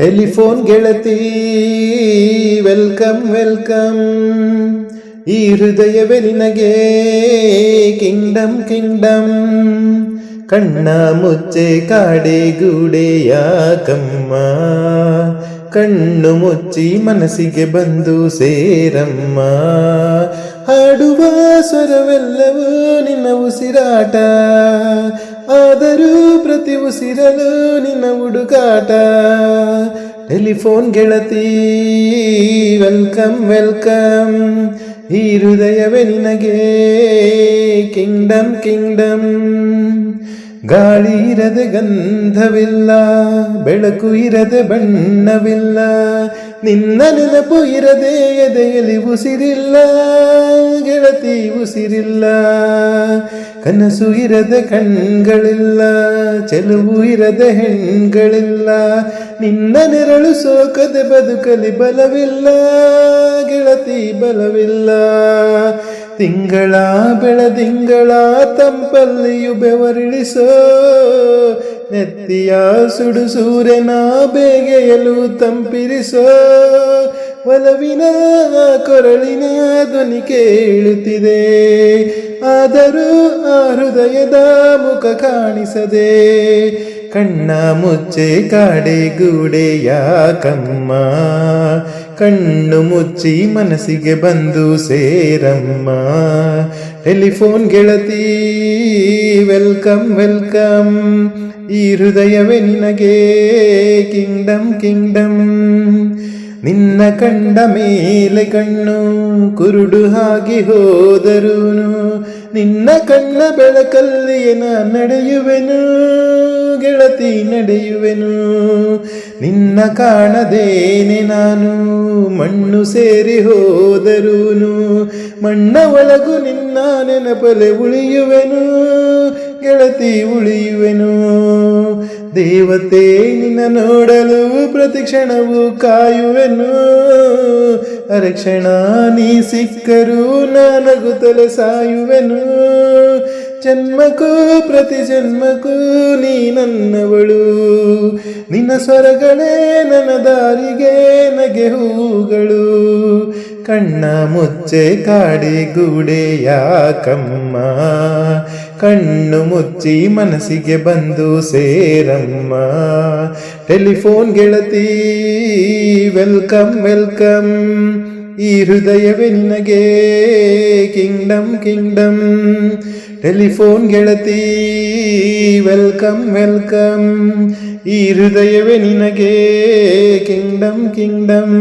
Telephone ಗೆಳತಿ welcome welcome ಈ ಹೃದಯವೇ ನಿನಗೆ ಕಿಂಗ್ಡಮ್ ಕಿಂಗ್ಡಮ್ ಕಣ್ಣ ಮುಚ್ಚೆ, ಕಾಡೆ ಗೂಡೆ ಯಾಕಮ್ಮ. ಕಣ್ಣು ಮುಚ್ಚಿ ಮನಸ್ಸಿಗೆ ಬಂದು ಸೇರಮ್ಮ. ಹಾಡುವ ಸ್ವರವೆಲ್ಲವೂ ನಿನ್ನ ಉಸಿರಾಟ. ಆದರೂ ಪ್ರತಿ ಉಸಿರಲು ನಿನ್ನ ಹುಡುಗಾಟ ಟೆಲಿಫೋನ್ ಗೆಳತಿ ವೆಲ್ಕಮ್ ವೆಲ್ಕಮ್. ಈ ಹೃದಯವೇ ನಿನಗೆ. ಕಿಂಗ್ಡಮ್ ಕಿಂಗ್ಡಮ್ ಗಾಳಿ ಇರದೆ ಗಂಧವಿಲ್ಲ, ಬೆಳಕು ಇರದೆ ಬಣ್ಣವಿಲ್ಲ, ನಿನ್ನ ನೆನಪು ಇರದೆ ಎದೆಯಲ್ಲಿ ಉಸಿರಿಲ್ಲ, ಗೆಳತಿ ಉಸಿರಿಲ್ಲ, ಕನಸು ಇರದೆ ಕಣ್ಗಳಿಲ್ಲ, ಚೆಲುವು ಇರದೆ ಹೆಣ್ಗಳಿಲ್ಲ, ನಿನ್ನ ನೆರಳು ಸೋಕದೆ ಬದುಕಲಿ ಬಲವಿಲ್ಲ, ಗೆಳತಿ ಬಲವಿಲ್ಲ. ತಿಂಗಳ, ಬೆಳದಿಂಗಳ ತಂಪಲ್ಲಿಯು ಬೆವರಿಳಿಸೋ. ನೆತ್ತಿಯ ಸುಡು ಸೂರ್ಯನ ಬೇಗೆಯಲು ತಂಪಿರಿಸೋ. ಒಲವಿನ ಕೊರಳಿನ ಧ್ವನಿ ಕೇಳುತ್ತಿದೆ. ಆದರೂ ಆ ಹೃದಯದ ಮುಖ ಕಾಣಿಸದೆ. ಕಣ್ಣ ಮುಚ್ಚೆ, ಕಾಡೆ ಗೂಡೆಯ ಯಾಕಮ್ಮ ಕಣ್ಣು ಮುಚ್ಚಿ ಮನಸ್ಸಿಗೆ ಬಂದು ಸೇರಮ್ಮ ಟೆಲಿಫೋನ್ ಗೆಳತಿ ವೆಲ್ಕಮ್ ವೆಲ್ಕಮ್ ಈ ಹೃದಯವೇ ನಿನಗೆ ಕಿಂಗ್ಡಮ್ ಕಿಂಗ್ಡಮ್ ನಿನ್ನ ಕಂಡ ಮೇಲೆ ಕಣ್ಣು ಕುರುಡು ಹಾಗೆ ಹೋದರೂನು. ನಿನ್ನ ಕಣ್ಣ ಬೆಳಕಲ್ಲಿ ನಾ ನಡೆಯುವೆನು, ಗೆಳತಿ ನಡೆಯುವೆನು. ನಿನ್ನ ಕಾಣದೇನೆ ನಾನು, ಮಣ್ಣು ಸೇರಿ ಹೋದರೂನು. ಮಣ್ಣ ಒಳಗು ನಿನ್ನ ನೆನಪಲೆ ಉಳಿಯುವೆನು, ಗೆಳತಿ ಉಳಿಯುವೆನು. ದೇವತೆ ನಿನ್ನ ನೋಡಲು ಪ್ರತಿ ಕ್ಷಣವು ಕಾಯುವೆನು ಅರಕ್ಷಣ ನೀ ಸಿಕ್ಕರೂ ನಾನಗುತ್ತಲೆ ಸಾಯುವೆನು ಜನ್ಮಕ್ಕೂ, ಪ್ರತಿ ಜನ್ಮಕ್ಕೂ ನೀ ನನ್ನವಳು. ನಿನ್ನ ಸ್ವರಗಳೇ ನನ್ನ ದಾರಿಗೆ ನಗೆ ಹೂಗಳು ಕಣ್ಣ ಮುಚ್ಚೆ ಕಾಡಿ ಗೂಡೆಯ ಯಾಕಮ್ಮ ಕಣ್ಣು ಮುಚ್ಚಿ ಮನಸ್ಸಿಗೆ ಬಂದು ಸೇರಮ್ಮ. ಟೆಲಿಫೋನ್ ಗೆಳತಿ, ವೆಲ್ಕಮ್ ವೆಲ್ಕಮ್. ಈ ಹೃದಯವೇ ನಿನಗೆ ಕಿಂಗ್ಡಮ್ ಕಿಂಗ್ಡಮ್ ಟೆಲಿಫೋನ್ ಗೆಳತಿ ವೆಲ್ಕಮ್ ವೆಲ್ಕಮ್ ಈ ಹೃದಯವೇ ನಿನಗೆ ಕಿಂಗ್ಡಮ್ ಕಿಂಗ್ಡಮ್